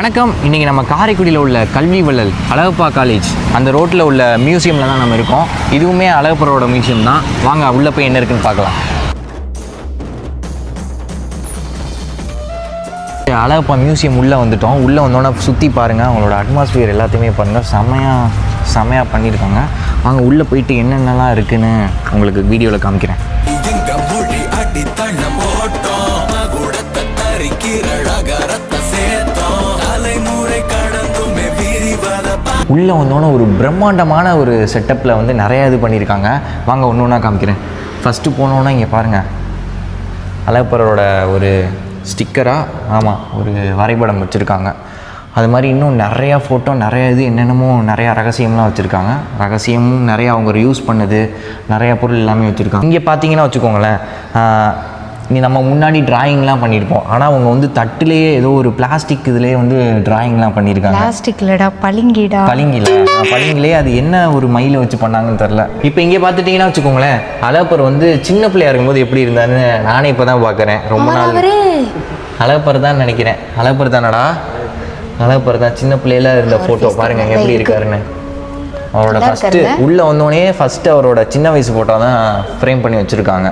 வணக்கம். இன்றைக்கி நம்ம காரைக்குடியில் உள்ள கல்வி வள்ளல் அழகப்பா காலேஜ் அந்த ரோட்டில் உள்ள மியூசியமில் தான் நம்ம இருக்கோம். இதுவுமே அழகப்பரோட மியூசியம் தான். வாங்க உள்ளே போய் என்ன இருக்குன்னு பார்க்கலாம். அழகப்பா மியூசியம் உள்ளே வந்துட்டோம். உள்ளே வந்தோன்னே சுற்றி பாருங்கள் அவங்களோட அட்மாஸ்பியர் எல்லாத்தையுமே பாருங்கள் செமையாக செமையாக பண்ணியிருக்காங்க. வாங்க உள்ளே போயிட்டு என்னென்னலாம் இருக்குதுன்னு உங்களுக்கு வீடியோவில் காமிக்கிறேன். உள்ளே வந்தோன்னே ஒரு பிரம்மாண்டமான ஒரு செட்டப்பில் வந்து நிறையா இது பண்ணியிருக்காங்க. வாங்க ஒன்று ஒன்றா காமிக்கிறேன். ஃபஸ்ட்டு போனோன்னா இங்கே பாருங்கள் அழகப்பரோட ஒரு ஸ்டிக்கராக ஆமாம் ஒரு வரைபடம் வச்சுருக்காங்க. அது மாதிரி இன்னும் நிறையா ஃபோட்டோ நிறையா இது என்னென்னமோ நிறையா ரகசியம்லாம் வச்சுருக்காங்க. ரகசியமும் நிறையா அவங்க யூஸ் பண்ணது நிறையா பொருள் எல்லாமே வச்சுருக்காங்க. இங்கே பார்த்தீங்கன்னா வச்சுக்கோங்களேன் நீ நம்ம முன்னாடி டிராயிங்லாம் பண்ணியிருப்போம் ஆனால் அவங்க வந்து தட்டுலேயே ஏதோ ஒரு பிளாஸ்டிக் இதுலேயே வந்து டிராயிங்லாம் பண்ணியிருக்காங்க பிளாஸ்டிக் இல்லடா பளிங்கிடா. பளிங்கில. பளிங்கிலே அது என்ன ஒரு மயில வச்சு பண்ணாங்கன்னு தெரில இப்போ இங்கே பார்த்துட்டிங்கன்னா வச்சுக்கோங்களேன் அழகப்பர் வந்து சின்ன பிள்ளையா இருக்கும்போது எப்படி இருந்தாருன்னு நானே இப்போ தான் பார்க்குறேன் ரொம்ப நாள் அழகப்பர் தான் நினைக்கிறேன். அழகப்பர் தானடா? அழகப்பர் தான் சின்ன பிள்ளையில இருந்த ஃபோட்டோ பாருங்க எப்படி இருக்காருன்னு. அவரோட ஃபஸ்ட்டு? உள்ளே வந்தோடனே ஃபஸ்ட்டு அவரோட சின்ன வயசு ஃபோட்டோ தான் ஃப்ரேம் பண்ணி வச்சுருக்காங்க.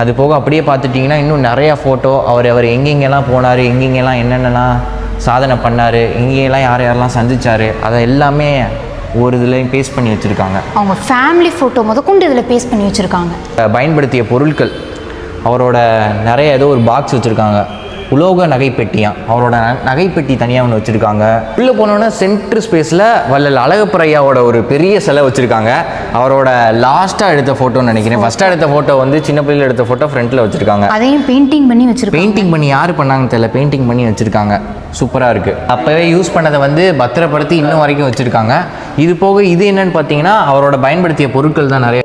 அது போக அப்படியே பார்த்துட்டிங்கன்னா இன்னும் நிறையா ஃபோட்டோ அவர் அவர் எங்கெங்கெல்லாம் போனார் எங்கெங்கெல்லாம் என்னென்னலாம் சாதனை பண்ணார் எங்கெங்கெல்லாம் யார் யாரெல்லாம் சந்திச்சார் அதை எல்லாமே ஒரு இதுலேயும் பேஸ்ட் பண்ணி வச்சுருக்காங்க. அவங்க ஃபேமிலி ஃபோட்டோ முதற்கொண்டு இதில் பேஸ்ட் பண்ணி வச்சுருக்காங்க. பயன்படுத்திய பொருட்கள் அவரோட நிறைய ஏதோ ஒரு பாக்ஸ் வச்சுருக்காங்க. உலோக நகைப்பெட்டியாம் அவரோட நகைப்பெட்டி தனியாக ஒன்று வச்சுருக்காங்க. உள்ளே போனோன்னே சென்ட்ரு ஸ்பேஸில் வள்ளல் அழகப்பரையாவோட ஒரு பெரிய சிலை வச்சுருக்காங்க. அவரோட லாஸ்ட்டாக எடுத்த ஃபோட்டோன்னு நினைக்கிறேன். ஃபஸ்ட்டாக எடுத்த ஃபோட்டோ வந்து சின்ன பிள்ளையில எடுத்த ஃபோட்டோ ஃப்ரண்ட்டில் வச்சுருக்காங்க. அதையும் பெயிண்டிங் பண்ணி வச்சுருக்காங்க. பெயிண்டிங் பண்ணி யார் பண்ணாங்கன்னு தெரியல. பெயிண்டிங் பண்ணி வச்சுருக்காங்க. சூப்பராக இருக்குது அப்போவே யூஸ் பண்ணதை வந்து பத்திரப்படுத்தி இன்னும் வரைக்கும் வச்சுருக்காங்க. இது போக இது என்னன்னு பார்த்தீங்கன்னா அவரோட பயன்படுத்திய பொருட்கள் தான் நிறைய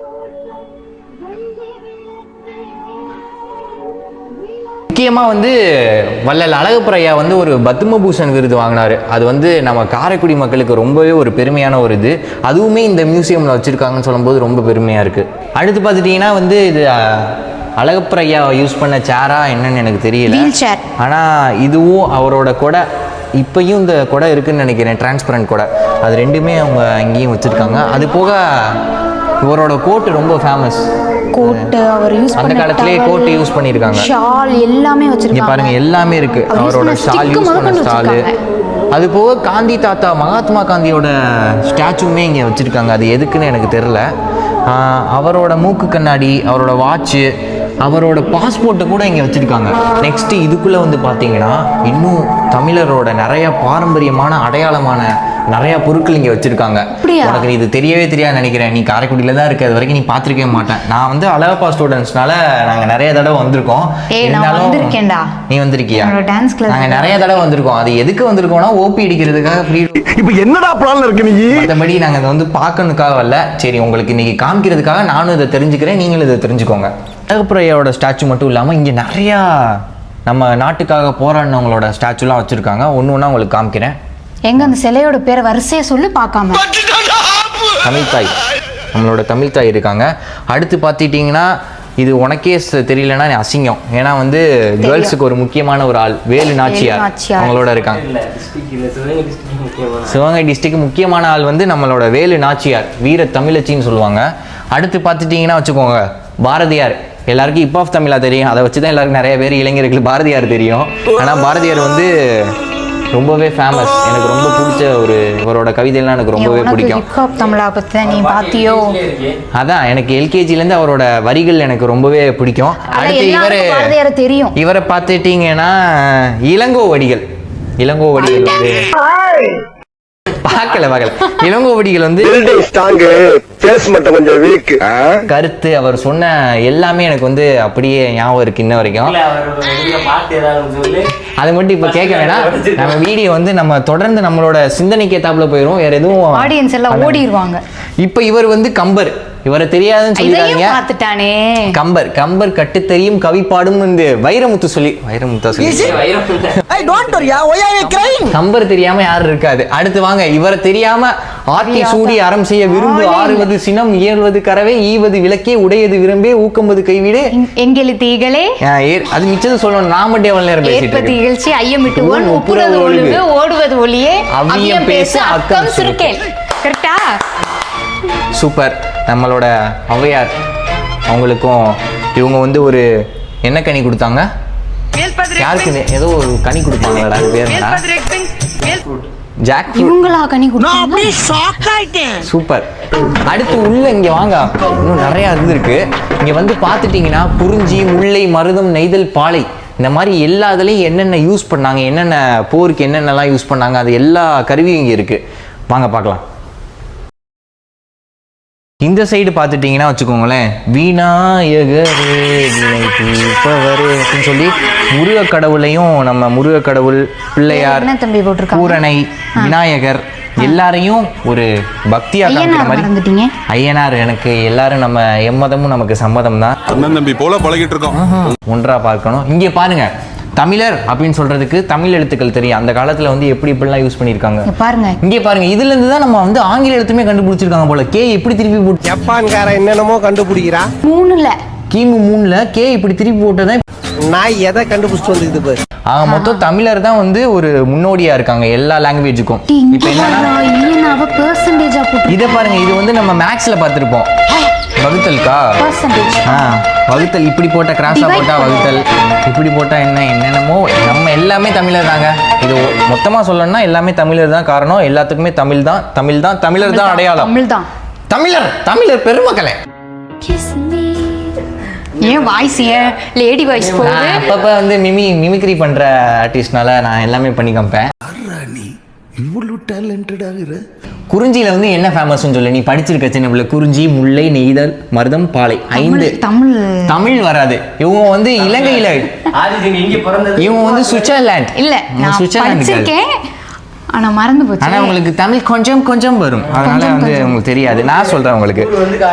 முக்கியமாக வந்து வள்ளல் அழகப்பரையா வந்து ஒரு பத்மபூஷன் விருது வாங்கினாரு. அது வந்து நம்ம காரைக்குடி மக்களுக்கு ரொம்பவே ஒரு பெருமையான ஒரு இது. அதுவுமே இந்த மியூசியமில் வச்சுருக்காங்கன்னு சொல்லும்போது ரொம்ப பெருமையாக இருக்குது அடுத்து பார்த்துட்டிங்கன்னா வந்து இது அஹ், அழகப்பரையா யூஸ் பண்ண சேரா என்னன்னு எனக்கு தெரியல. ஆனால் இதுவும் அவரோட கொடை இப்பயும் இந்த கொடை இருக்குன்னு நினைக்கிறேன் டிரான்ஸ்பரண்ட் கொடை. அது ரெண்டுமே அவங்க அங்கேயும் வச்சுருக்காங்க. அது போக இவரோட கோட்டு ரொம்ப ஃபேமஸ் கோட்டு அவர் யூஸ் அந்த towel, கோட்டு யூஸ் பண்ணியிருக்காங்க. ஷால் எல்லாமே இங்க வச்சிருக்காங்க. பாருங்க எல்லாமே இருக்கு. அவரோட ஷால் யூஸ் பண்ண வச்சிருக்காங்க. அது போக காந்தி தாத்தா மகாத்மா காந்தியோட ஸ்டாச்சுமே இங்கே வச்சுருக்காங்க. அது எதுக்குன்னு எனக்கு தெரில அவரோட மூக்கு கண்ணாடி அவரோட வாட்ச்சு அவரோட பாஸ்போர்ட்டை கூட இங்கே வச்சுருக்காங்க. நெக்ஸ்ட்டு இதுக்குள்ளே வந்து பார்த்தீங்கன்னா இன்னும் தமிழரோட நிறைய பாரம்பரியமான அடையாளமான நிறைய பொருட்கள் இங்கே வச்சுருக்காங்க. அப்படியா? உனக்கு இது தெரியவே தெரியாது நினைக்கிறேன். நீ காரைக்குடியில் தான் இருக்க அது வரைக்கும் நீ பார்த்துருக்கவே மாட்டேன். நான் வந்து அழகப்பா ஸ்டூடெண்ட்ஸ்னால நாங்கள் நிறைய தடவை வந்திருக்கோம். நீ வந்திருக்கியா? என்னோட dance class நாங்க நிறைய தடவை வந்திருக்கோம். அது எதுக்கு வந்திருக்கோம்னா ஓபி அடிக்கிறதுக்காக ஃப்ரீ இப்ப என்னடா பிளான்ல இருக்கு நீ? மற்றபடி நாங்க இதை வந்து பார்க்கணுக்காக வரல. சரி உங்களுக்கு இன்னைக்கு காமிக்கிறதுக்காக நானும் இதை தெரிஞ்சுக்கிறேன். நீங்களும் இதை தெரிஞ்சுக்கோங்க. அழகப்புறையோட ஸ்டாச்சு மட்டும் இல்லாமல் இங்கே நிறையா நம்ம நாட்டுக்காக போராடினவங்களோட ஸ்டாச்சுலாம் வச்சுருக்காங்க. ஒன்று ஒன்றா உங்களுக்கு காமிக்கிறேன். எங்க அந்த சிலையோட பேரை வரிசையை சொல்லி பார்க்காம தமிழ்தாய். நம்மளோட தமிழ்தாய் இருக்காங்க. அடுத்து பார்த்துட்டிங்கன்னா இது உனக்கே தெரியலன்னா நீ அசிங்கம். ஏன்னா வந்து கேர்ள்ஸுக்கு ஒரு முக்கியமான ஒரு ஆள் வேலு நாச்சியார் நாச்சியார். அவங்களோட இருக்காங்க. சிவகங்கை டிஸ்ட்ரிக்ட் முக்கியமான ஆள். வந்து நம்மளோட வேலு நாச்சியார் வீர தமிழச்சின்னு சொல்லுவாங்க. அடுத்து பார்த்துட்டிங்கன்னா வச்சுக்கோங்க பாரதியார். எல்லாருக்கும் இப்போ ஆஃப் தமிழா தெரியும். அதை வச்சு தான் எல்லாருக்கும் நிறைய பேர் இளைஞர்களுக்கு பாரதியார் தெரியும். ஆனால் பாரதியார் வந்து ரொம்பவே ஃபேமஸ் எனக்கு ரொம்ப பிடிச்ச ஒரு இவரோட கவிதையெல்லாம் எனக்கு ரொம்பவே பிடிக்கும். ஹிப்ஹாப் தமிழா பத்தி தான் நீ பாத்தியோ? அதான் எனக்கு எல்கேஜிலேருந்து அவரோட வரிகள் எனக்கு ரொம்பவே பிடிக்கும். அடுத்து இவரு பாரதியார தெரியும். இவரை பார்த்துட்டீங்கன்னா இளங்கோவடிகள் இளங்கோவடிகள் வந்து பார்க்கல பார்க்கல. இளங்கோவடிகள் வந்து ஸ்ட்ராங்கு பேஸ் மட்டும் கொஞ்சம் வீக் கருத்து அவர் சொன்ன எல்லாமே எனக்கு வந்து அப்படியே ஞாபகம் இருக்கு இன்ன வரைக்கும். அது மட்டும் இப்போ கேட்க வேணாம். நம்ம வீடியோ வந்து நம்ம தொடர்ந்து நம்மளோட சிந்தனைக்கு ஏத்தாப்புல போயிடும் வேற எதுவும் ஆடியன்ஸ் எல்லாம் ஓடிடுவாங்க இப்போ இவர் வந்து கம்பர். இவரை தெரியாதுன்னு சொல்லிடாதீங்க. பார்த்துட்டானே. கம்பர் கம்பர் கட்டு தெரியும் கவி பாடும் வந்து வைரமுத்து சொல்லி வைரமுத்தா சொல்லி. கம்பர் தெரியாம யாரும் இருக்காது. அடுத்து வாங்க இவரை தெரியாம ஆட்டி சூடி அறம் செய்ய விரும்பு ஆறுவது சினம் இயல்வது கரவே ஈவது விளக்கே உடையது விரும்பே ஊக்கம்பது கைவிடு. எங்- எங்கெழு தீகளே. அது மிச்சது சொல்லணும் நான் மட்டும் எவ்வளவு நேரம் பேசிட்டு ஒன் ஒப்புரவு ஒப்புறது ஒழுகு. ஒழுகு ஓடுவது ஒளியே. அவ்வியம் பேசு அக்கம் சுருக்கேன் கரெக்டா சூப்பர். நம்மளோட ஔவையார். அவங்களுக்கும் இவங்க வந்து ஒரு என்ன கனி கொடுத்தாங்க? யாருக்கு? ஏதோ ஒரு கனி கொடுத்தாங்களடா அது பேர் ஜாக் இவங்களா கனி கொடுத்தாங்க? சூப்பர். அடுத்து உள்ள இங்க வாங்க. இன்னும் நிறைய இது இருக்கு இங்க வந்து பார்த்துட்டீங்கன்னா குறிஞ்சி முல்லை மருதம் நெய்தல் பாலை. இந்த மாதிரி எல்லா இதுலையும் என்னென்ன யூஸ் பண்ணாங்க? என்னென்ன போருக்கு என்னென்னலாம் யூஸ் பண்ணாங்க? அது எல்லா கருவியும் இங்க இருக்கு. வாங்க பார்க்கலாம். இந்த சைடு பார்த்துட்டீங்கன்னா வச்சுக்கோங்களேன். விநாயகரே வினை தீர்ப்பவரே அப்படின்னு சொல்லி முருக கடவுளையும் நம்ம முருக கடவுள் பிள்ளையார் தம்பி பூரணை விநாயகர் எல்லாரையும் ஒரு பக்தியா காமிக்கிற ஐயனார் மாதிரி ஐயனார் எனக்கு எல்லாரும் நம்ம எம்மதமும் நமக்கு சம்மதம் தான் தம்பி போல பழகிட்டு இருக்கோம். ஒன்றா பார்க்கணும். இங்கே பாருங்க. தமிழர் அப்படின்னு சொல்றதுக்கு தமிழ் எழுத்துக்கள் தெரியும். அந்த காலத்துல வந்து எப்படி இப்படிலாம் யூஸ் பண்ணியிருக்காங்க. இங்க பாருங்க. இங்கே பாருங்க இதுல இருந்து தான் நம்ம வந்து ஆங்கில எழுத்துமே கண்டுபிடிச்சிருக்காங்க போல. கே எப்படி திருப்பி போட்டு ஜப்பான்காரன் என்னென்னமோ கண்டுபிடிக்கிறா? மூணுல. கிமு மூணுல கே இப்படி திருப்பி போட்டதான் நான் எதை கண்டுபிடிச்சிட்டு வந்துக்குது பாரு. ஆக மொத்தம் தமிழர் தான் வந்து ஒரு முன்னோடியா இருக்காங்க எல்லா லாங்குவேஜுக்கும் இப்போ என்னன்னா இதை பாருங்க இது வந்து நம்ம மேக்ஸ்ல பார்த்திருப்போம். வகுத்தல்கா பெர்சன்டேஜ் ஆ வகுத்தல். இப்படி போட்ட கிராஸா Divide போட்டா வகுத்தல். இப்படி போட்டா என்ன என்னென்னமோ. நம்ம எல்லாமே தமிழர் தாங்க. இது ஒ- மொத்தமா சொல்லணும்னா எல்லாமே தமிழர் தான் காரணம். எல்லாத்துக்குமே தமிழ் தான் தமிழ் தான் தமிழர் தான் அடையாளம். தமிழ் தான். தமிழர் தமிழர் பெருமக்களே. ஏன் வாய்ஸ் ஏன் லேடி வாய்ஸ் போகுது. அப்பப்ப வந்து மிமி மிமிக்ரி பண்ற ஆர்டிஸ்ட்னால நான் எல்லாமே பண்ணி காமிப்பேன். இவ்வளவு டேலண்டட் ஆகுற குறிஞ்சியில வந்து என்ன ஃபேமஸ்னு சொல்லு? நீ படிச்சிருக்க சின்ன பிள்ளை. குறிஞ்சி முல்லை நெய்தல் மருதம் பாலை. ஐந்து. தமிழ் தமிழ். வராது. இவங்க வந்து இலங்கையில இவங்க வந்து சுவிட்சர்லாந்து. இல்ல நான் சுவிட்சர்லாந்து ஆனா மறந்து ஆனா போச்சு உங்களுக்கு தமிழ் கொஞ்சம் கொஞ்சம் வரும். அதனால வந்து. உங்களுக்கு தெரியாது. நான் சொல்றேன் உங்களுக்கு.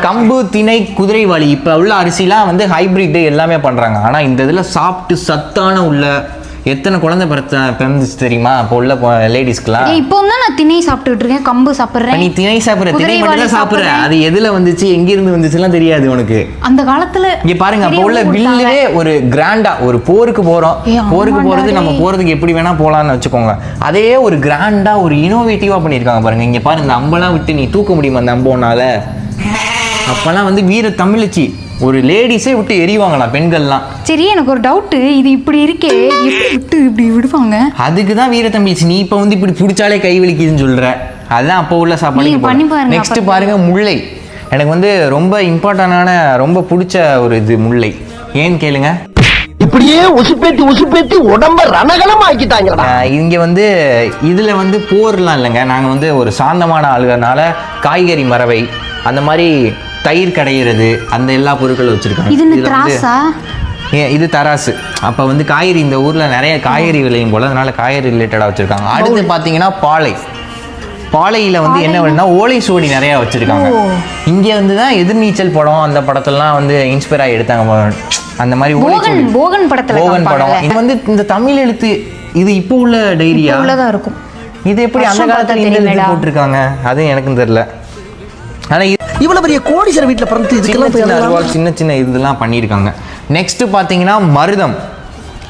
கம்பு திணை குதிரைவாளி இப்ப உள்ள அரிசிலாம் வந்து ஹைபிரிட் எல்லாமே பண்றாங்க. ஆனா இந்த இதுல சாப்பிட்டு சத்தான உள்ள எத்தனை குழந்தை பிறத்த பிறந்துச்சு தெரியுமா? இப்போ உள்ள லேடிஸ்க்குலாம் இப்போ தான் நான் திணை சாப்பிட்டுட்டு இருக்கேன் கம்பு சாப்பிடுறேன். நீ திணை சாப்பிடுற திணை மட்டும் தான் சாப்பிடுற. அது எதுல வந்துச்சு எங்க இருந்து வந்துச்சுலாம் தெரியாது உனக்கு. அந்த காலத்துல இங்க பாருங்க அப்போ உள்ள. வில்லுவே ஒரு கிராண்டா ஒரு போருக்கு போறோம். போருக்கு போறது நம்ம. போறதுக்கு எப்படி வேணா போலாம்னு வச்சுக்கோங்க. அதே ஒரு கிராண்டா ஒரு இனோவேட்டிவா பண்ணியிருக்காங்க பாருங்க. இங்க பாருங்க இந்த அம்பெல்லாம் விட்டு நீ தூக்க முடியுமா அந்த அம்போனால? அப்பெல்லாம் வந்து வீர தமிழச்சி. ஒரு லேடிஸே விட்டு எரிவாங்களாம் பெண்கள்லாம்? சரி எனக்கு ஒரு டவுட் இது இப்படி இருக்கே. எப்படி விட்டு இப்படி விடுவாங்க? அதுக்கு தான் வீர தமிழச்சி நீ இப்போ வந்து இப்படி பிடிச்சாலே கை வலிக்குதுன்னு சொல்ற. அதுதான் அப்போ உள்ள நீங்க பண்ணி சாப்பாடு பாருங்க நெக்ஸ்ட் பாருங்க முல்லை. எனக்கு வந்து ரொம்ப இம்பார்ட்டண்டான ரொம்ப பிடிச்ச ஒரு இது முல்லை. ஏன்னு கேளுங்க. இப்படியே உசுப்பேத்தி உசுப்பேத்தி உடம்ப ரணகலம் ஆக்கிட்டாங்கடா ஆஹ் இங்க வந்து இதுல வந்து போர்லாம் இல்லைங்க. நாங்க வந்து ஒரு சாந்தமான ஆளுகனால காய்கறி மரவை அந்த மாதிரி தயிர் கடையிறது அந்த எல்லா பொருட்களும் வச்சிருக்காங்க. இது இது தராசு. அப்ப வந்து காய்கறி இந்த ஊர்ல நிறைய காய்கறி விளையும் போல அதனால காய்கறி ரிலேட்டடா வச்சிருக்காங்க. அடுத்து பாத்தீங்கன்னா பாலை. பாலையில வந்து என்ன வேணும்னா ஓலை சுவடி நிறைய வச்சிருக்காங்க. இங்க வந்து தான் எதிர்நீச்சல் படம் அந்த படத்தெல்லாம் வந்து இன்ஸ்பயர் ஆகி எடுத்தாங்க. அந்த மாதிரி போகன் போகன் படத்துல போகன் படம். இது வந்து இந்த தமிழ் எழுத்து இது இப்போ உள்ள டைரியா இப்போ உள்ளதா இருக்கும். இது எப்படி அந்த காலத்துல தெரியுமேடா. போட்டிருக்காங்க? அது எனக்கும் தெரியல. ஆனா இது இவ்வளவு பெரிய கோடீஸ்வரர் வீட்டுல பிறந்து சின்ன இதுக்கெல்லாம் சின்ன? அருவாள் சின்ன சின்ன இதெல்லாம் பண்ணியிருக்காங்க. நெக்ஸ்ட் பாத்தீங்கன்னா மருதம்.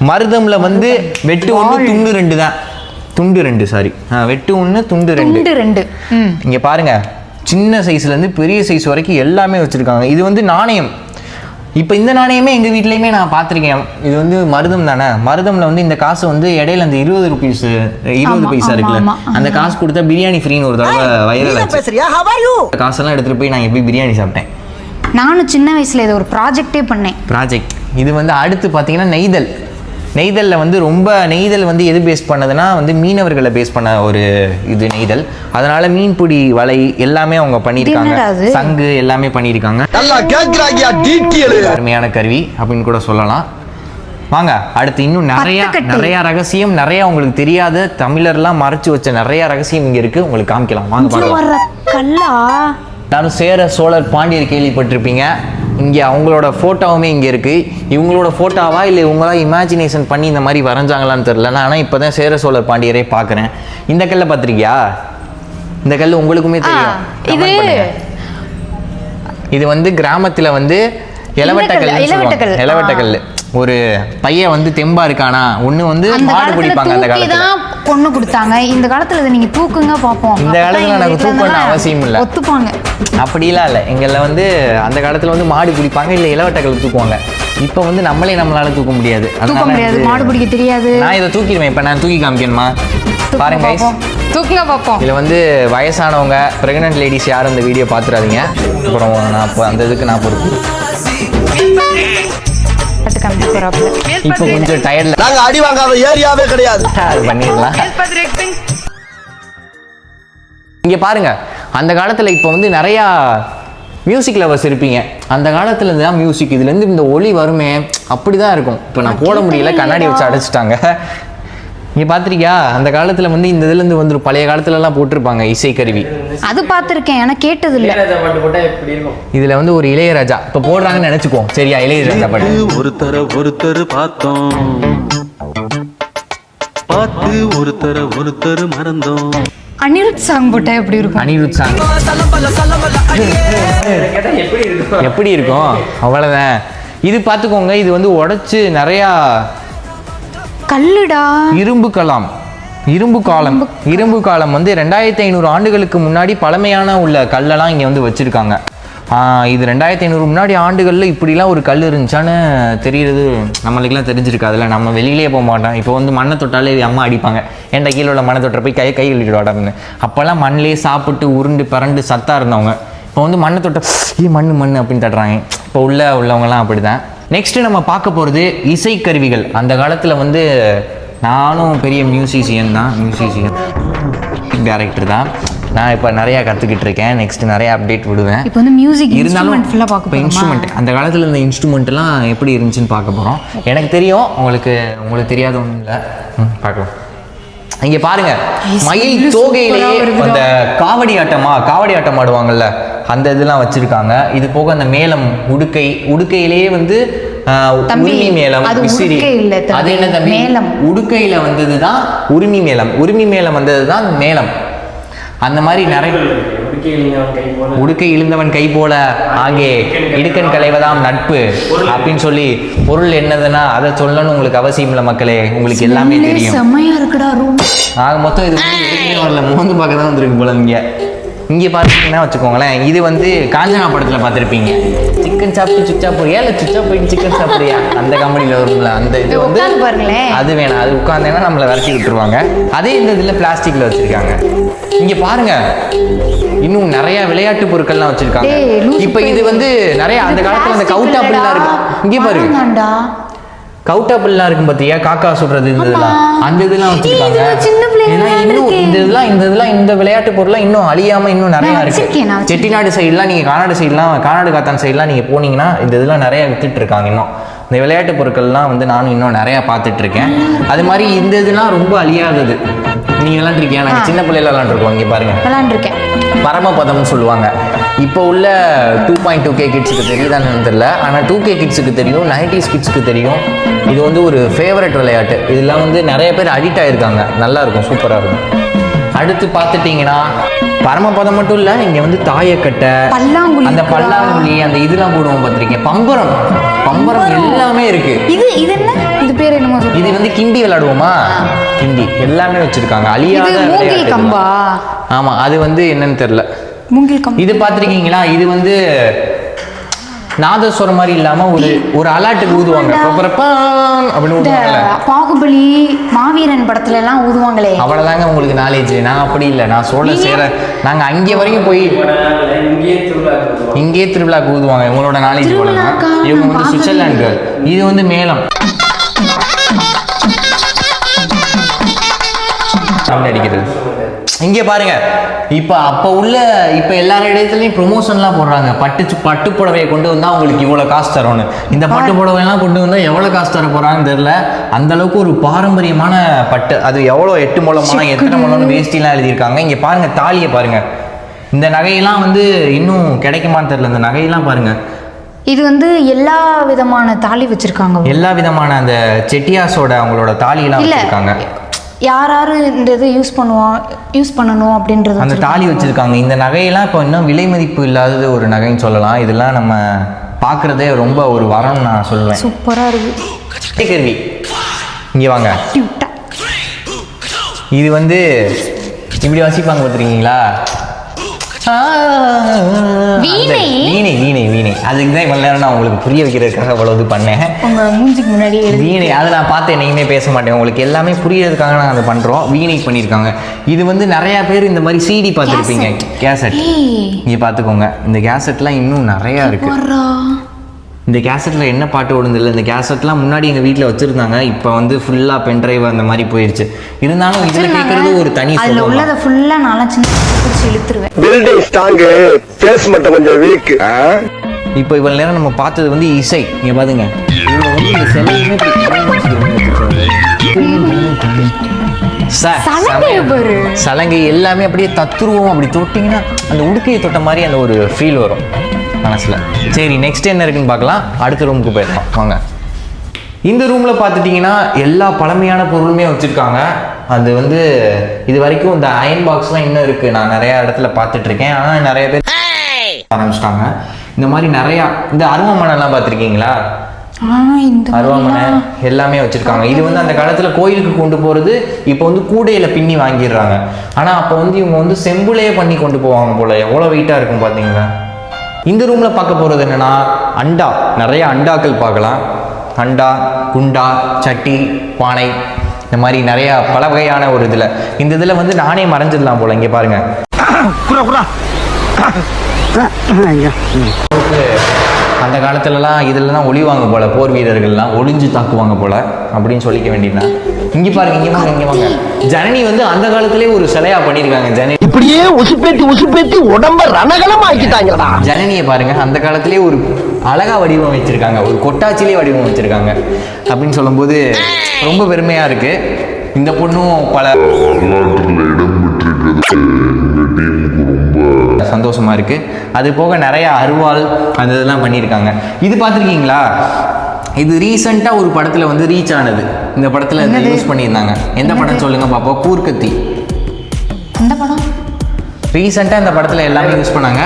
மருதம்ல வந்து வெட்டு ஒன்று துண்டு ரெண்டு தான். துண்டு ரெண்டு சாரி வெட்டு ஒன்று துண்டு ரெண்டு. துண்டு ரெண்டு. இங்க பாருங்க. சின்ன சைஸ்ல இருந்து பெரிய சைஸ் வரைக்கும் எல்லாமே வச்சிருக்காங்க. இது வந்து நாணயம். இப்போ இந்த நாணயமே எங்கள் வீட்லேயுமே நான் பார்த்துருக்கேன் இது வந்து மருதம் தானே? மருதம்ல வந்து இந்த காசு வந்து இடையில அந்த இருபது ருபீஸ் இருபது பைசா இருக்குல்ல? அந்த காசு கொடுத்தா பிரியாணி ஃப்ரீன்னு ஒரு தடவை வைரல் ஆச்சு. காசெல்லாம் எடுத்துகிட்டு போய் நான் எப்படி பிரியாணி சாப்பிட்டேன்? நானும் சின்ன வயசுல இது ஒரு ப்ராஜெக்டே பண்ணேன். ப்ராஜெக்ட் இது வந்து அடுத்து பார்த்தீங்கன்னா நெய்தல். நெய்தலில் வந்து ரொம்ப நெய்தல் வந்து எது பேஸ் பண்ணதுன்னா வந்து மீனவர்களை பேஸ் பண்ண ஒரு இது நெய்தல். அதனால மீன்பிடி வலை எல்லாமே அவங்க பண்ணியிருக்காங்க? சங்கு எல்லாமே பண்ணியிருக்காங்க. அருமையான கருவி அப்படின்னு கூட சொல்லலாம். வாங்க அடுத்து இன்னும் நிறைய. நிறைய ரகசியம் நிறைய உங்களுக்கு தெரியாத தமிழர்லாம் மறைச்சு வச்ச நிறைய ரகசியம் இங்க இருக்கு. உங்களுக்கு காமிக்கலாம். வாங்க பார்க்கலாம். கல்லா? நானும் சேர சோழர் பாண்டியர் கேள்விப்பட்டிருப்பீங்க. இங்கே அவங்களோட ஃபோட்டோவுமே இங்கே இருக்குது இவங்களோட ஃபோட்டோவா இல்லை இவங்களா இமேஜினேஷன் பண்ணி இந்த மாதிரி வரைஞ்சாங்களான்னு தெரில நான் ஆனால் இப்போ தான் சேர சோழர் பாண்டியரே பார்க்குறேன் இந்த கல்லை பார்த்துருக்கியா? இந்த கல் உங்களுக்குமே தெரியும். இது. இது வந்து கிராமத்தில் வந்து இளவட்ட கல்லு, கல். ஒரு பையன் வந்து தெம்பா இருக்கானா? ஒன்று வந்து மாடு பிடிப்பாங்க அந்த காலத்தில். பொண்ணு கொடுத்தாங்க. இந்த காலத்துல இதை நீங்க தூக்குங்க பாப்போம். இந்த காலத்துல எனக்கு தூக்கணும்னு அவசியம் இல்ல. ஒத்துப்பாங்க. அப்படிலாம் இல்லை. எங்களில் வந்து அந்த காலத்தில் வந்து மாடு பிடிப்பாங்க இல்லை இளவட்டக்கல் தூக்குவாங்க. இப்போ வந்து நம்மளே நம்மளால தூக்க முடியாது. தூக்க முடியாது. மாடு பிடிக்க தெரியாது. நான் இதை தூக்கிடுவேன். இப்போ நான் தூக்கி காமிக்கணுமா? பாருங்க. தூக்குங்க பாப்போம். இதில் வந்து வயசானவங்க ப்ரெக்னென்ட் லேடிஸ் யாரும் இந்த வீடியோ பார்த்துறாதீங்க அப்புறம் நான் இப்போ அந்த இதுக்கு நான் பொறுப்பு. கட்டு காமிக்க போறாப்புல இப்போ கொஞ்சம் டயர்டில் நாங்க அடி வாங்காத ஏரியாவே கிடையாது. அது பண்ணிடலாம். இங்கே பாருங்க அந்த காலத்தில் இப்போ வந்து நிறையா மியூசிக் லவர்ஸ் இருப்பீங்க. அந்த காலத்துல இருந்து தான் மியூசிக் இதுலேருந்து இந்த ஒளி வருமே. அப்படி தான் இருக்கும். இப்போ நான் போட முடியல கண்ணாடி வச்சு அடைச்சிட்டாங்க. இங்கே பார்த்துருக்கியா? அந்த காலத்தில் வந்து இந்த இதுலேருந்து வந்துடும் பழைய காலத்துலலாம் போட்டிருப்பாங்க இசைக்கருவி. அது பார்த்திருக்கேன். ஆனா கேட்டது இல்ல இதில் வந்து ஒரு இளையராஜா. இப்போ போடுறாங்கன்னு நினச்சிக்குவோம். சரியா இளையராஜா பாட்டு? ஒருத்தர ஒருத்தர் பார்த்தோம். பார்த்து ஒருத்தர ஒருத்தர் மறந்தோம். அனிருத் சாங் போட்டா எப்படி இருக்கும்? அனிருத் சாங். எப்படி இருக்கும்? அவ்வளோதான் இது பார்த்துக்கோங்க. இது வந்து உடைச்சு நிறையா கல்லுடா. இரும்பு கலாம். இரும்பு காலம். இரும்பு காலம் வந்து ரெண்டாயிரத்தி ஐநூறு ஆண்டுகளுக்கு முன்னாடி பழமையான உள்ள கல்லெல்லாம் இங்கே வந்து வச்சுருக்காங்க. இது ரெண்டாயிரத்தி ஐநூறு முன்னாடி ஆண்டுகளில் இப்படிலாம் ஒரு கல் இருந்துச்சான்னு தெரியுறது நம்மளுக்கெல்லாம் தெரிஞ்சிருக்காதுல்ல. நம்ம வெளியிலேயே போக மாட்டோம். இப்போ வந்து மண்ணை தொட்டாலே அம்மா அடிப்பாங்க. ஏன்டா கீழே உள்ள மண்ணை தொட்ட போய் கை கை கழுவிட்டு வாடான்னு அப்போல்லாம் மண்ணிலே சாப்பிட்டு உருண்டு பரண்டு சத்தா இருந்தவங்க. இப்போ வந்து மண்ணை தொட்ட ஈ மண் மண் அப்படின்னு தட்டுறாங்க. இப்போ உள்ள உள்ளவங்கலாம் அப்படி தான் நெக்ஸ்ட்டு நம்ம பார்க்க போகிறது இசைக்கருவிகள். அந்த காலத்தில் வந்து நானும் பெரிய மியூசிஷியன் தான். மியூசிஷியன் டைரக்டர் தான். நான் இப்போ நிறையா கற்றுக்கிட்டு இருக்கேன். நெக்ஸ்ட் நிறைய அப்டேட் விடுவேன். இப்போ வந்து மியூசிக் இருந்தாலும் இன்ஸ்ட்ருமெண்ட் ஃபுல்லா பார்க்க இப்போ இன்ஸ்ட்ருமெண்ட் அந்த காலத்தில் இந்த இன்ஸ்ட்ருமெண்ட்லாம் எப்படி இருந்துச்சுன்னு பார்க்க போகிறோம் எனக்கு தெரியும். உங்களுக்கு உங்களுக்கு தெரியாத ஒன்றும் இல்லை. ம், பார்க்கலாம். இங்க பாருங்க. மயில் தோகையிலேயே. அந்த காவடி ஆட்டமா காவடி ஆட்டம் ஆடுவாங்கல்ல. அந்த இதெல்லாம் வச்சிருக்காங்க. இது போக அந்த மேளம் உடுக்கை உடுக்கையிலேயே வந்து உரிமை மேளம் அது விசிறி. அது என்ன தம்பி? மேளம். உடுக்கையில வந்தது தான் உரிமை மேளம். உரிமை மேளம் வந்தது தான் மேளம். அந்த மாதிரி நிறைய உடுக்கை இழுந்தவன் கை போல ஆங்கே இடுக்கன் களைவதாம் நட்பு அப்படின்னு சொல்லி பொருள் என்னதுன்னா அதை சொல்லணும்னு உங்களுக்கு அவசியம் இல்லை மக்களே. உங்களுக்கு எல்லாமே தெரியும். செம்மையா இருக்குடா ரூம் ஆக மொத்தம் இது வரல. மோந்து பார்க்க தான் வந்திருக்கு போல இங்கே. இங்கே பார்த்தீங்கன்னா வச்சுக்கோங்களேன் இது வந்து காஞ்சனா படத்தில் பார்த்துருப்பீங்க சிக்கன் சாப்பிட்டு சுச்சா போறியா இல்லை சுச்சா போயிட்டு சிக்கன் சாப்பிட்றியா? அந்த காமெடியில் வரும்ல அந்த இது வந்து பாருங்களேன். அது வேணாம் அது உட்காந்தேன்னா நம்மளை விரட்டி விட்டுருவாங்க. அதே இந்த இதில் பிளாஸ்டிக்கில் வச்சுருக்காங்க. இங்கே பாருங்க இன்னும் நிறைய விளையாட்டு பொருட்கள்லாம் வச்சுருக்காங்க. இப்போ இது வந்து நிறைய அந்த காலத்தில் இந்த கவுட்டா பில்லாம் இருக்கு. இங்கே பாரு மரம்தான்டா. கவுட்டா பில்லாம் இருக்கும் பாத்தியா? காக்கா சுடுறது இந்த இதெல்லாம் அந்த இதெல்லாம் வச்சிருக்காங்க. ஏன்னா இன்னும். இந்த இதெல்லாம் இந்த இதெல்லாம் இந்த விளையாட்டு பொருள்லாம் இன்னும் அழியாம இன்னும் நிறைய இருக்கு. செட்டிநாடு சைடுலாம் நீங்க கானாடு சைடுலாம் கானாடு காத்தான் சைடுலாம் நீங்க போனீங்கன்னா இந்த இதெல்லாம் நிறைய வித்துட்டு இருக்காங்க இன்னும். இந்த விளையாட்டு பொருட்கள்லாம் வந்து நானும் இன்னும் நிறைய பார்த்துட்டு இருக்கேன். அது மாதிரி இந்த இதெல்லாம் ரொம்ப அழியாதது. நீங்க விளாண்டுருக்கியா நாங்கள் சின்ன பிள்ளைல விளாண்டுருக்கோம் இங்க பாருங்க. விளையாண்டுருக்கேன். பரமபதம்னு சொல்லுவாங்க. இப்போ உள்ள டூ பாயிண்ட் டூ கே கிட்ஸுக்கு தெரியுதான்னு தெரியல. ஆனால் டூ கே கிட்ஸுக்கு தெரியும் நைன்டிஸ் கிட்ஸுக்கு தெரியும். இது வந்து ஒரு ஃபேவரட் விளையாட்டு. இதெல்லாம் வந்து நிறைய பேர் அடிக்ட் ஆயிருக்காங்க. நல்லா இருக்கும் சூப்பராக இருக்கும். அடுத்து பார்த்துட்டிங்கன்னா பரமபதம் மட்டும் இல்லை இங்கே வந்து தாயக்கட்டை பல்லாங்குழி அந்த. பல்லாங்குழி அந்த இதெல்லாம் போடுவோம் பார்த்துருக்கீங்க. பம்பரம். பம்பரம் எல்லாமே இருக்கு. இது இது என்ன? இது பேர் என்னமோ. இது வந்து கிண்டி விளையாடுவோமா? கிண்டி. எல்லாமே வச்சிருக்காங்க. அழியாத கம்பா. ஆமா அது வந்து என்னன்னு தெரியல. மூங்கில் கம்பா. இது பார்த்துருக்கீங்களா? இது வந்து நாதஸ்வரம் மாதிரி இல்லாம ஒரு ஒரு அலாட்டுக்கு ஊதுவாங்க. அப்படின்னு பாகுபலி மாவீரன் படத்துல எல்லாம் ஊதுவாங்களே. அவ்வளவுதாங்க உங்களுக்கு நாலேஜ் நான் அப்படி இல்லை. நான் சோழ? சேர நாங்க அங்கே வரைக்கும் போய் இங்கே திருவிழாக்கு ஊதுவாங்க. உங்களோட நாலேஜ்? இவங்க வந்து சுவிட்சர்லாந்து. இது வந்து மேலம் அடிக்கிறது. இங்கே பாருங்க. இப்போ அப்போ உள்ள இப்போ எல்லா இடத்துலையும் ப்ரொமோஷன்லாம் போடுறாங்க. பட்டு பட்டு புடவையை கொண்டு வந்தால் உங்களுக்கு இவ்வளோ காசு தரோன்னு இந்த பட்டு புடவையெல்லாம் கொண்டு வந்தால் எவ்வளோ காசு தர போகிறாங்கன்னு தெரில அந்த அளவுக்கு ஒரு பாரம்பரியமான பட்டு. அது எவ்வளோ எட்டு மூலமான எத்தனை மூலம்னு வேஷ்டிலாம் எழுதியிருக்காங்க. இங்கே பாருங்க தாலியை பாருங்க. இந்த நகையெல்லாம் வந்து இன்னும் கிடைக்குமான்னு தெரியல. இந்த நகையெல்லாம் பாருங்க. இது வந்து எல்லா விதமான தாலி வச்சிருக்காங்க. எல்லா விதமான அந்த செட்டியாஸோட அவங்களோட தாலியெல்லாம் வச்சிருக்காங்க. யார் யாரு இந்த இது யூஸ் பண்ணுவா யூஸ் பண்ணணும் அப்படின்றது அந்த தாலி வச்சிருக்காங்க. இந்த நகையெல்லாம் இப்போ இன்னும் விலை மதிப்பு இல்லாதது ஒரு நகைன்னு சொல்லலாம். இதெல்லாம் நம்ம பார்க்குறதே ரொம்ப ஒரு வரம்னு நான் சொல்லுவேன் சூப்பரா இருக்கு. கேள்வி இங்கே வாங்க. இது வந்து இப்படி வாசிப்பாங்க பார்த்துருக்கீங்களா? வீணை? வீணை வீணை அதுக்கு தான் இவ்வளோ நேரம் நான் உங்களுக்கு புரிய வைக்கிறதுக்காக அவ்வளோ இது பண்ணேன். உங்க மூஞ்சிக்கு முன்னாடி வீணை அதை நான் பார்த்து என்னைக்குமே பேச மாட்டேன். உங்களுக்கு எல்லாமே புரியறதுக்காக நான் அதை பண்ணுறோம் வீணை பண்ணியிருக்காங்க. இது வந்து நிறையா பேர் இந்த மாதிரி சிடி பார்த்துருப்பீங்க. கேசட் இங்கே பார்த்துக்கோங்க. இந்த கேசட்லாம் இன்னும் நிறையா இருக்குது. இந்த கேசட்டில் என்ன பாட்டு ஓடுந்தில்ல இந்த கேசட்லாம் முன்னாடி எங்கள் வீட்டில் வச்சுருந்தாங்க. இப்போ வந்து ஃபுல்லாக பென்ட்ரைவ் அந்த மாதிரி போயிடுச்சு இருந்தாலும் இதில் கேட்குறது ஒரு தனி அதுல உள்ளத ஃபுல்லா நல்லா சின்ன இழுத்துருவேன். பில்டிங் ஸ்ட்ராங்கு பேஸ் மட்டும் கொஞ்சம் வீக் இப்போ இவ்வளோ நேரம் நம்ம பார்த்தது வந்து இசை. இங்கே பாருங்க. இதுல வந்து இந்த சிலையுமே சார், சலங்கை பாரு. சலங்கை எல்லாமே அப்படியே தத்துருவோம். அப்படி தொட்டிங்கன்னா அந்த உடுக்கையை தொட்ட மாதிரி அந்த ஒரு ஃபீல் வரும். மனசில். சரி நெக்ஸ்ட் என்ன இருக்குன்னு பார்க்கலாம். அடுத்த ரூமுக்கு போயிடலாம். வாங்க. இந்த ரூமில் பார்த்துட்டிங்கன்னா எல்லா பழமையான பொருளுமே வச்சுருக்காங்க. அது வந்து இது வரைக்கும் இந்த அயன் பாக்ஸ்லாம் இன்னும் இருக்குது நான் நிறையா இடத்துல பார்த்துட்டு இருக்கேன் ஆனால் நிறைய பேர் ஆரம்பிச்சிட்டாங்க. இந்த மாதிரி நிறையா இந்த அருவமனைலாம் பார்த்துருக்கீங்களா? அருவாமனை எல்லாமே வச்சிருக்காங்க. இது வந்து அந்த காலத்துல கோயிலுக்கு கொண்டு போறது இப்போ வந்து கூடையில பின்னி வாங்கிடுறாங்க. ஆனா அப்போ வந்து இவங்க வந்து செம்புலையே பண்ணி கொண்டு போவாங்க போல. எவ்வளவு வெயிட்டா இருக்கும் பாத்தீங்களா? இந்த ரூம்ல பார்க்க போறது என்னன்னா அண்டா. நிறைய அண்டாக்கள் பார்க்கலாம். அண்டா குண்டா சட்டி பானை இந்த மாதிரி நிறைய பல வகையான ஒரு இதுல. இந்த இதுல வந்து நானே மறைஞ்சிடலாம் போல இங்க பாருங்க. குரா குரா அளவுக்கு அந்த காலத்துலலாம் இதுலலாம் ஒளிவாங்க போல போர் வீரர்கள்லாம் ஒளிஞ்சு தாக்குவாங்க போல அப்படின்னு சொல்லிக்க வேண்டியதுதான். இங்க பாருங்க இங்க வாங்க இங்க வாங்க. ஜனனி வந்து அந்த காலத்திலே ஒரு சிலையா பண்ணியிருக்காங்க ஜனனி இப்படியே உசுப்பேத்தி உசுப்பேத்தி உடம்ப ரணகலம் ஆக்கிட்டாங்கடா ஜனனியை பாருங்க அந்த காலத்திலே ஒரு அழகா வடிவம் வச்சிருக்காங்க. ஒரு கொட்டாச்சிலே வடிவம் வச்சிருக்காங்க. அப்படின்னு சொல்லும்போது ரொம்ப பெருமையா இருக்கு. இந்த பொண்ணும் பல சந்தோஷமா இருக்கு. அது போக நிறைய அருவாள் அந்த இதெல்லாம் பண்ணியிருக்காங்க இது பார்த்துருக்கீங்களா? இது ரீசெண்டாக ஒரு படத்தில் வந்து ரீச் ஆனது. இந்த படத்தில் இந்த யூஸ் பண்ணியிருந்தாங்க. எந்த படம் சொல்லுங்க பாப்போம். கூர்க்கத்தி. இந்த படம்? ரீசெண்டாக இந்த படத்தில் எல்லாமே யூஸ் பண்ணாங்க.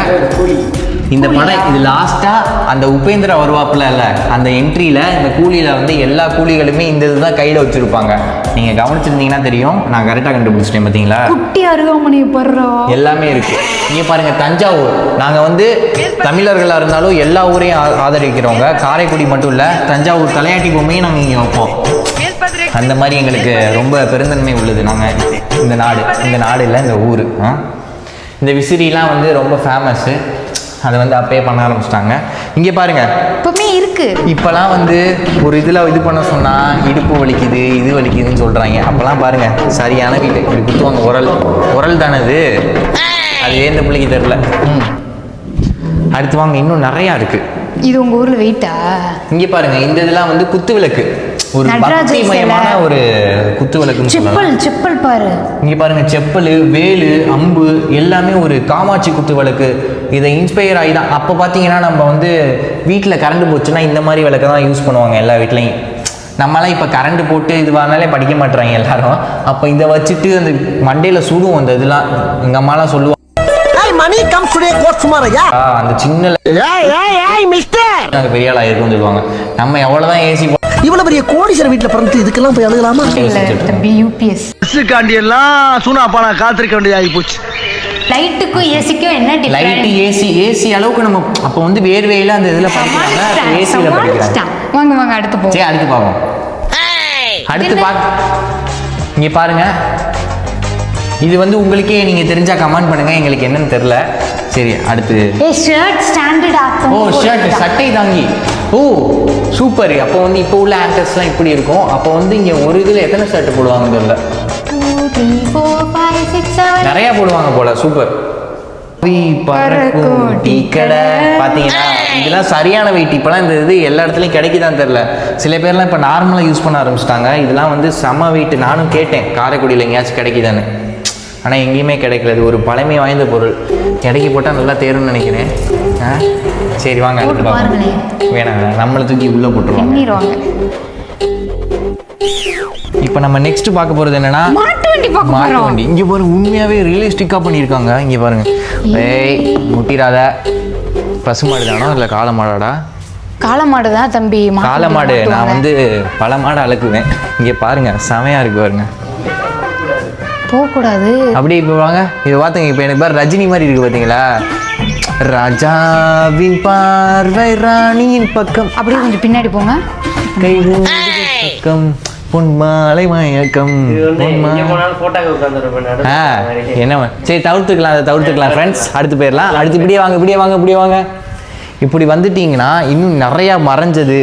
இந்த படம் இது லாஸ்ட்டாக அந்த உபேந்திரா வருவாப்புல இல்லை அந்த என்ட்ரியில் இந்த கூலியில் வந்து எல்லா கூலிகளுமே இந்த இதுதான் கையில் வச்சுருப்பாங்க. நீங்கள் கவனிச்சிருந்தீங்கன்னா தெரியும். நான் கரெக்டாக கண்டுபிடிச்சிட்டேன் பார்த்தீங்களா? குட்டி அருகாமணி படுறா எல்லாமே இருக்கு. இங்க பாருங்க தஞ்சாவூர். நாங்க வந்து தமிழர்களா இருந்தாலும் எல்லா ஊரையும் ஆதரிக்கிறவங்க. காரைக்குடி மட்டும் இல்ல தஞ்சாவூர் தலையாட்டி பொம்மையும் நாங்க இங்க வைப்போம். அந்த மாதிரி எங்களுக்கு ரொம்ப பெருந்தன்மை உள்ளது நாங்க. இந்த நாடு இந்த நாடு இல்லை இந்த ஊர். ஆ? இந்த விசிறிலாம் வந்து ரொம்ப ஃபேமஸ்ஸு அதை வந்து அப்பயே பண்ண ஆரம்பிச்சிட்டாங்க. இங்கே பாருங்க. இப்பவுமே இருக்கு. இப்போலாம் வந்து ஒரு இதில் இது பண்ண சொன்னால் இடுப்பு வலிக்குது இது வலிக்குதுன்னு சொல்கிறாங்க அப்போல்லாம் பாருங்க சரியான வீட்டு இப்படி குத்துவாங்க உரல். உரல் தானே இது? அது ஏந்த பிள்ளைக்கு தெரில ம். அடுத்து வாங்க இன்னும் நிறையா இருக்குது இது உங்க ஊர்ல வெயிட்டா இங்கே பாருங்க இந்த இதெல்லாம் வந்து குத்து விளக்கு. ஒரு பக்திமயமான. ஒரு குத்து சொல்லலாம் செப்பல் செப்பல் பாரு. இங்கே பாருங்க செப்பல் வேலு அம்பு எல்லாமே ஒரு காமாட்சி குத்து விளக்கு. இதை இன்ஸ்பயர் ஆகி தான். அப்போ பார்த்தீங்கன்னா நம்ம வந்து வீட்டில் கரண்ட் போச்சுன்னா இந்த மாதிரி விளக்கு தான் யூஸ் பண்ணுவாங்க எல்லா வீட்லேயும். நம்மளாம் இப்போ கரண்ட் போட்டு இது வாங்கினாலே படிக்க மாட்டுறாங்க எல்லாரும். அப்போ இதை வச்சுட்டு அந்த மண்டையில் சுடுவோம் அந்த இதெல்லாம் எங்கள் அம்மாலாம் சொல்லுவாங்க மணி கம் டுடே கோட் சுமாரையா "ஆ, அந்த சின்ன ஏய் ஏய் ஏய் மிஸ்டர் நாங்கள் பெரிய ஆளாக இருக்குன்னு சொல்லுவாங்க. நம்ம எவ்வளோதான் ஏசி இவ்வளவு பெரிய கோடீஸ்வரர் வீட்டுல பிறந்து இதுக்கெல்லாம் போய் அழுகலாமா? இல்ல தம்பி யூபிஎஸ் காண்டி எல்லாம் சூனா பானா காத்திருக்க வேண்டியது ஆகி போச்சு லைட்டுக்கும் ஏசிக்கும் என்ன லைட்டு டிஃபரெண்ட் ஏசி ஏசி அளவுக்கு நம்ம அப்போ வந்து வேர்வையில் அந்த இதில் படிக்கிறாங்க. ஏசியில் படிக்கிறாங்க. வாங்க வாங்க அடுத்து போ சரி அடுத்து பார்ப்போம். அடுத்து பா இங்க பாருங்க. இது வந்து உங்களுக்கே நீங்க தெரிஞ்சா கமெண்ட் பண்ணுங்க. எங்களுக்கு என்னன்னு தெரியல. சரி அடுத்து. A shirt standard or shirt சட்டை தாங்கி. ஓ சூப்பர் அப்போ வந்து இப்போ உள்ள ஆக்டர்ஸ்லாம் இப்படி இருக்கும். அப்போ வந்து இங்க ஒரு இதுல எத்தனை ஷர்ட் போடுவாங்க தெரியல. நிறைய போடுவாங்க போல சூப்பர் பறக்கும் டீ கடை பாத்தீங்கன்னா இதெல்லாம் சரியான வெயிட் இப்போலாம் இந்த இது எல்லா இடத்துலையும் கிடைக்குதான்னு தெரில சில பேர்லாம் இப்போ நார்மலாக யூஸ் பண்ண ஆரம்பிச்சிட்டாங்க. இதெல்லாம் வந்து செம வெயிட் நானும் கேட்டேன் காரைக்குடியில் எங்கேயாச்சும் கிடைக்குதான்னு. ஆனால் எங்கேயுமே கிடைக்கல. ஒரு பழமை வாய்ந்த பொருள். இடைக்கு போட்டால் நல்லா தேரும்னு நினைக்கிறேன். ஆ? சரி வாங்க அடுத்து பார்ப்போம். வேணாம் வேணாம். நம்மளை தூக்கி உள்ளே போட்டுருவாங்க. இப்போ நம்ம நெக்ஸ்ட் பார்க்க போகிறது என்னன்னா மாட்டு வண்டி இங்கே பாருங்க உண்மையாகவே ரியலிஸ்டிக்காக பண்ணியிருக்காங்க. இங்கே பாருங்க. ஏய் முட்டிராத பசுமாடு தானோ இல்லை காளை மாடாடா? காளை மாடு தான் தம்பி காளை மாடு. நான். வந்து பல மாடு அழகுவேன் இங்கே பாருங்க செமையா இருக்கு பாருங்க. போகக்கூடாது. அப்படியே இப்போ வாங்க இது பார்த்துங்க இப்போ எனக்கு பாரு ரஜினி மாதிரி இருக்கு பார்த்தீங்களா ராஜாவின் பார்வை ராணியின் பக்கம். அப்படியே கொஞ்சம் பின்னாடி போங்க. கை பக்கம் பொன் மாலை மயக்கம் என்ன சரி தவிர்த்துக்கலாம் அதை தவிர்த்துக்கலாம் ஃப்ரெண்ட்ஸ் அடுத்து போயிடலாம். அடுத்து இப்படியே வாங்க இப்படியே வாங்க இப்படியே வாங்க. இப்படி வந்துட்டீங்கன்னா இன்னும் நிறையா மறைஞ்சது.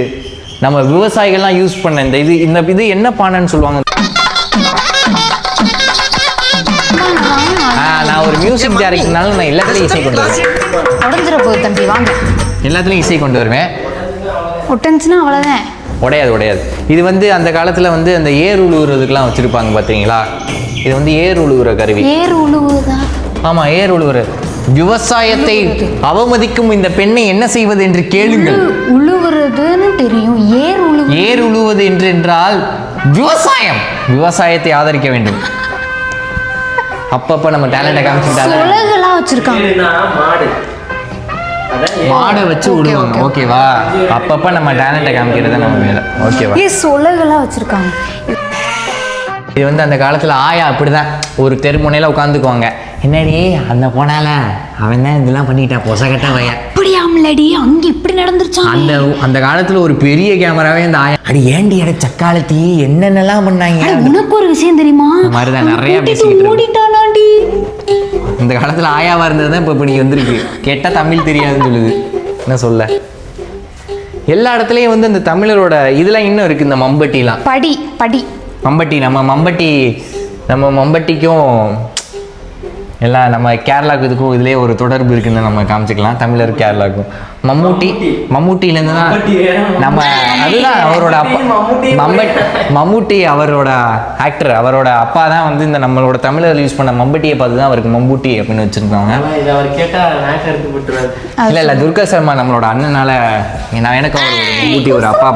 நம்ம விவசாயிகள்லாம் யூஸ் பண்ண இந்த இது இந்த இது என்ன பானைன்னு சொல்லுவாங்க? நான் ஒரு மியூசிக் டைரக்டர்னால நான் எல்லாத்துலேயும் இசை கொண்டு வருவேன். உடஞ்சிட போகுது தம்பி வாங்க. எல்லாத்துலேயும் இசை கொண்டு வருவேன். ஒட்டன்ச்சுன்னா அவ்வளோதான் உடையாது உடையாது. இது வந்து அந்த காலத்தில் வந்து அந்த ஏர் உழுவுறதுக்கெலாம் வச்சுருப்பாங்க பார்த்தீங்களா இது வந்து ஏர் உழுவுற கருவி. ஏர் உழுவுதா ஆமா ஏர் உழுவுற. விவசாயத்தை அவமதிக்கும் இந்த பெண்ணை என்ன செய்வது என்று கேளுங்கள். உழுவுறதுன்னு தெரியும். ஏர் உழுவு ஏர் உழுவது என்று என்றால் விவசாயம். விவசாயத்தை ஆதரிக்க வேண்டும். அப்பப்ப நம்ம டேலண்ட்டை காமிச்சுட்டாங்க உலகெல்லாம் வச்சிருக்காங்க. மாடை. வச்சு விடுவாங்க ஓகேவா? அப்பப்ப நம்ம டேலண்ட்டை காமிக்கிறது நம்ம வேலை. ஓகேவா? ஏ சொலகெல்லாம் வச்சிருக்காங்க. இது வந்து அந்த காலத்துல ஆயா அப்படிதான். ஒரு தெருமுனையில உட்காந்துக்குவாங்க. என்னடி அந்த போனால அவன் தான் இதெல்லாம் பண்ணிட்டான் பொசகட்ட பையன். அப்படியாமலடி அங்க இப்படி நடந்துருச்சான் அந்த அந்த காலத்துல ஒரு பெரிய கேமராவே அந்த ஆயா அடி ஏண்டி அட சக்காலத்தி என்னென்னலாம் பண்ணாங்க? உனக்கு ஒரு விஷயம் தெரியுமா? இந்த மாதிரிதான் நிறைய பேசிக்கிட்டு இருக்கு. ஓடிட்டானாடி இந்த காலத்துல ஆயாவா இருந்தது தான் இப்போ இப்படி வந்திருக்கு. கேட்டா தமிழ் தெரியாதுன்னு சொல்லுது. என்ன சொல்ல? எல்லா இடத்துலயும் வந்து அந்த தமிழரோட இதெல்லாம் இன்னும் இருக்கு இந்த மம்பட்டிலாம். படி படி. மம்பட்டி நம்ம மம்பட்டி நம்ம மம்பட்டிக்கும் எல்லாம் நம்ம கேரளாவுக்கு இதுக்கும் இதுலேயே ஒரு தொடர்பு இருக்குன்னு நம்ம காமிச்சிக்கலாம். தமிழர் கேரளாவுக்கும். மம்மூட்டி மம்மூட்டியிலேருந்து தான் நம்ம அதுதான் அவரோட அப்பா. மம்பட் மம்மூட்டி. அவரோட ஆக்டர் அவரோட அப்பா தான் வந்து இந்த நம்மளோட தமிழர் யூஸ் பண்ண மம்பட்டியை பார்த்து தான் அவருக்கு மம்பூட்டி அப்படின்னு வச்சுருக்காங்க. இல்லை இல்லை துர்கா சர்மா நம்மளோட அண்ணனால நான் எனக்கு அவர் ஒரு மம்பூட்டி ஒரு அப்பா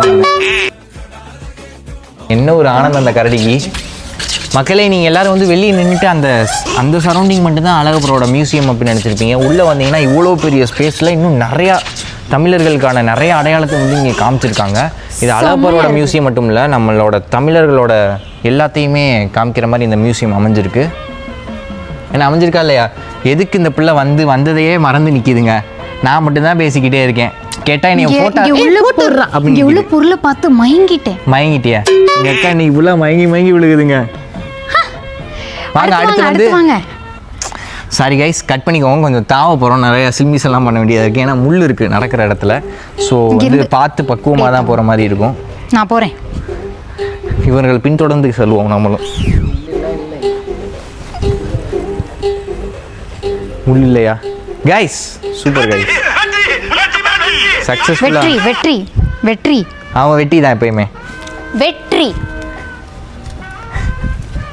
என்ன ஒரு ஆனந்தம் அந்த கரடிக்கு. மக்களே நீங்கள் எல்லாரும் வந்து வெளியே நின்றுட்டு அந்த அந்த சரௌண்டிங் மட்டும்தான் அழகப்பரோட மியூசியம் அப்படின்னு நினச்சிருப்பீங்க. உள்ளே வந்தீங்கன்னா இவ்வளோ பெரிய ஸ்பேஸில் இன்னும் நிறையா தமிழர்களுக்கான நிறைய அடையாளத்தை வந்து இங்கே காமிச்சிருக்காங்க. இது அழகப்பரோட மியூசியம் மட்டும் இல்லை நம்மளோட தமிழர்களோட எல்லாத்தையுமே காமிக்கிற மாதிரி இந்த மியூசியம் அமைஞ்சிருக்கு. என்ன அமைஞ்சிருக்கா இல்லையா? எதுக்கு இந்த பிள்ளை வந்து வந்ததையே மறந்து நிற்கிதுங்க நான் மட்டும்தான் பேசிக்கிட்டே இருக்கேன். கேட்டால் என்னை இங்க- போட்டா இங்க உள்ள பொருள் பார்த்து மயங்கிட்டேன். மயங்கிட்டியா. அக்கா நீ இவ்வளோ மயங்கி மயங்கி விழுகுதுங்க. வாங்க அடுத்து வந்து சாரி கைஸ் கட் பண்ணிக்கோங்க. கொஞ்சம் தாவ போகிறோம் நிறைய சில்மிஸ் எல்லாம் பண்ண வேண்டியது இருக்குது ஏன்னா முள் இருக்குது நடக்கிற இடத்துல. ஸோ வந்து பார்த்து பக்குவமாக தான் போகிற மாதிரி இருக்கும். நான் போறேன். இவர்கள் பின்தொடர்ந்து செல்வோம் நம்மளும். முள் இல்லையா? கைஸ் சூப்பர் கைஸ் சக்ஸஸ்ஃபுல்லாக வெற்றி வெற்றி வெற்றி. அவன் வெட்டி தான் எப்பயுமே. வெற்றி.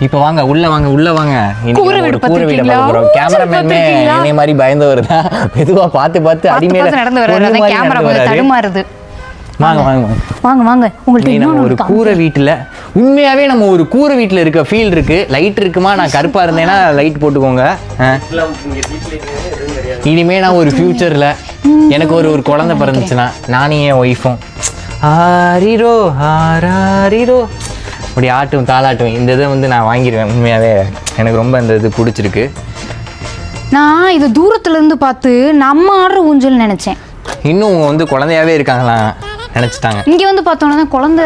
இப்போ வாங்க உள்ள வாங்க உள்ள வாங்க. கூரை வீடு கூரை வீடை பார்க்க போறோம். பார்த்திருக்கீங்களா? கேமராமேனுமே பார்த்திருக்கீங்களா? என்னை மாதிரி பயந்தவர் தான் மெதுவா பார்த்து பார்த்து அடிமையில நடந்து வர்றாரு. மாதிரி கேமரா கொஞ்சம். தடுமாறுது. வாங்க வாங்க. வாங்க வாங்க. இன்னைக்கு நம்ம ஒரு. கூரை வீட்டில் உண்மையாவே நம்ம ஒரு கூரை வீட்டில் இருக்க ஃபீல் இருக்கு. லைட் இருக்குமா? நான் கருப்பா இருந்தேன்னா லைட் போட்டுக்கோங்க. இனிமே நான் ஒரு ஃபியூச்சர்ல எனக்கு ஒரு ஒரு குழந்தை பிறந்துச்சுன்னா நானும் என் ஒய்ஃபும் ஆரிரோ ஆராரிரோ. அப்படி ஆட்டும் தாளாட்டும் இந்த இதை வந்து நான் வாங்கிடுவேன் உண்மையாவே. எனக்கு ரொம்ப இந்த இது பிடிச்சிருக்கு. நான் இது தூரத்துல இருந்து பார்த்து நம்ம ஆடுற ஊஞ்சல் நினைச்சேன். இன்னும் வந்து குழந்தையாவே இருக்காங்களா? நினச்சிட்டாங்க. இங்க வந்து பார்த்தோன்னா தான் குழந்தை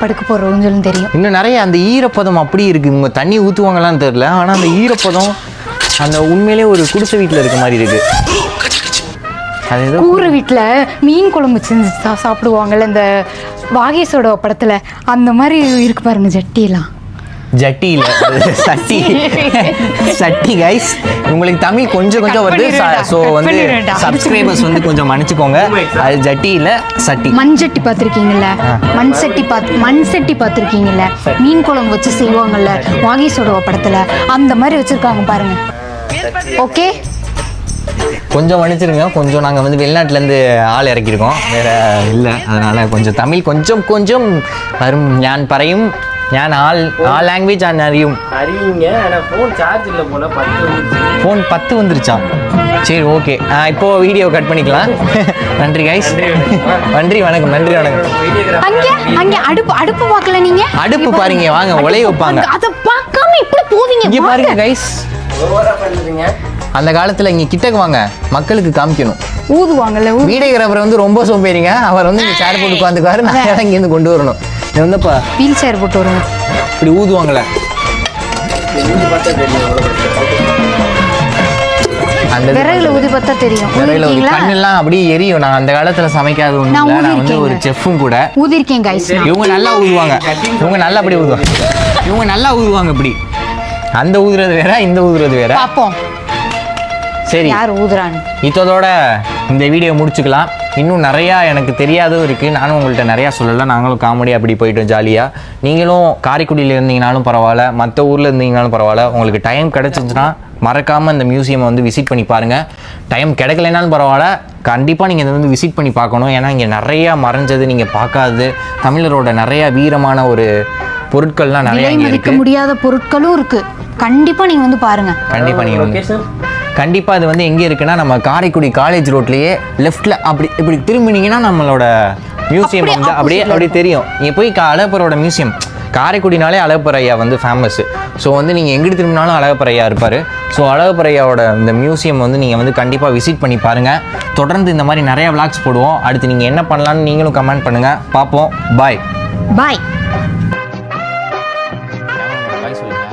படுக்க போற ஊஞ்சல்னு தெரியும். இன்னும் நிறைய அந்த ஈரப்பதம் அப்படி இருக்கு. இவங்க தண்ணி ஊற்றுவாங்களான்னு தெரில ஆனால் அந்த ஈரப்பதம் அந்த உண்மையிலே ஒரு குடிசை வீட்டில் இருக்க மாதிரி இருக்கு. அது ஏதோ வீட்டில் மீன் குழம்பு செஞ்சு சா- சாப்பிடுவாங்கல்ல இந்த வாகேஷோட படத்துல அந்த மாதிரி இருக்கு பாருங்க ஜட்டியெல்லாம். ஜட்டியில் சட்டி. சட்டி கைஸ் உங்களுக்கு தமிழ் கொஞ்சம் கொஞ்சம் வருது. ஸோ வந்து. சப்ஸ்கிரைபர்ஸ் வந்து கொஞ்சம் மன்னிச்சுக்கோங்க. அது ஜட்டியில் சட்டி. மண் சட்டி பார்த்துருக்கீங்கல்ல? மண் சட்டி பார்த்து மண் சட்டி பார்த்துருக்கீங்கல்ல மீன் குழம்பு வச்சு செய்வாங்கல்ல வாகீசோட படத்துல. அந்த மாதிரி வச்சிருக்காங்க பாருங்க. ஓகே கொஞ்சம் மன்னிச்சிருங்க கொஞ்சம் நாங்கள் வந்து வெளிநாட்டிலேருந்து ஆள் இறக்கியிருக்கோம். வேற இல்லை. அதனால் கொஞ்சம் தமிழ் கொஞ்சம் கொஞ்சம் வரும். ஞான் பறையும். ஞான் ஆல் ஆல் லாங்குவேஜ் ஆன் அறியும். அறிவிங்க ஆனால் ஃபோன் சார்ஜ் இல்லை போல. பத்து ஃபோன் பத்து வந்துருச்சா? சரி ஓகே இப்போ வீடியோ கட் பண்ணிக்கலாம். நன்றி கைஸ் நன்றி வணக்கம். நன்றி வணக்கம். அங்க அங்க அடுப்பு அடுப்பு பார்க்கல நீங்க? அடுப்பு பாருங்க, வாங்க, உலைய வைப்பாங்க. அத பார்க்காம இப்படி போவீங்க. இங்கே பாருங்க. கைஸ் ஓவராக பண்ணுறீங்க. அந்த காலத்தில் இங்கே கிட்டக்கு வாங்க. மக்களுக்கு காமிக்கணும். ஊதுவாங்கல்ல ஊது வீடியோகிராஃபர் வந்து ரொம்ப சோம்பேறிங்க. அவர் வந்து இங்கே சேர் போட்டு உட்காந்துக்குவாரு. நான் தான் இங்கேருந்து கொண்டு வரணும். இது வந்துப்பா. வீல் சேர் போட்டு வருங்க இப்படி ஊதுவாங்களே அந்த விறகுல ஊதி பார்த்தா தெரியும். விறகுல ஊதிருக்கீங்களா? கண்ணெல்லாம் அப்படியே எரியும். நான் அந்த காலத்துல சமைக்காத ஒண்ணு நான் இல்ல. நான் வந்து ஒரு. செஃப்பும் கூட. இவங்க நல்லா ஊதுவாங்க. இவங்க நல்லா ஊதுவாங்க. இவங்க நல்லா ஊதுவாங்க இப்படி. அந்த ஊதுறது வேற இந்த ஊதுறது வேற. பாப்போம். சரி. யார் ஊதுறான்னு? இதோட இந்த வீடியோ முடிச்சுக்கலாம். இன்னும் நிறையா எனக்கு தெரியாததும் இருக்குது நானும் உங்கள்கிட்ட நிறையா சொல்லலை. நாங்களும் காமெடி அப்படி போயிட்டோம் ஜாலியாக நீங்களும் காரைக்குடியில் இருந்தீங்கனாலும் பரவாயில்ல. மற்ற ஊரில் இருந்தீங்கனாலும் பரவாயில்ல. உங்களுக்கு டைம் கிடச்சிச்சுன்னா மறக்காமல் இந்த மியூசியம் வந்து விசிட் பண்ணி பாருங்கள் டைம் கிடைக்கலைனாலும் பரவாயில்ல. கண்டிப்பாக நீங்கள் இதை வந்து விசிட் பண்ணி பார்க்கணும். ஏன்னா இங்கே நிறையா மறைஞ்சது. நீங்கள் பார்க்காதது. தமிழரோட நிறையா வீரமான ஒரு பொருட்கள்லாம் நிறையா இருக்குது முடியாத பொருட்களும் இருக்கு. கண்டிப்பா நீங்க வந்து பாருங்க. கண்டிப்பாக நீங்கள் வந்து லொகேஷன் கண்டிப்பாக அது வந்து எங்கே இருக்குன்னா நம்ம காரைக்குடி காலேஜ் ரோட்லேயே லெஃப்ட்டில் அப்படி இப்படி திரும்பினீங்கன்னா நம்மளோட மியூசியம் வந்து அப்படியே அப்படியே தெரியும். நீங்கள் போய் கா- அழகப்பரோட மியூசியம் காரைக்குடினாலே அழகப்பர் ஐயா வந்து ஃபேமஸ் ஸோ வந்து நீங்கள் எங்கிட்டு திரும்பினாலும் அழகப்பர் ஐயா இருப்பார். ஸோ அழகப்பர் ஐயாவோட இந்த மியூசியம் வந்து நீங்கள் வந்து கண்டிப்பாக விசிட் பண்ணி பாருங்கள் தொடர்ந்து இந்த மாதிரி நிறைய விளாக்ஸ் போடுவோம். அடுத்து நீங்கள் என்ன பண்ணலான்னு நீங்களும் கமெண்ட் பண்ணுங்கள் பார்ப்போம். பாய் பாய் பாய் சொல்லுங்கள்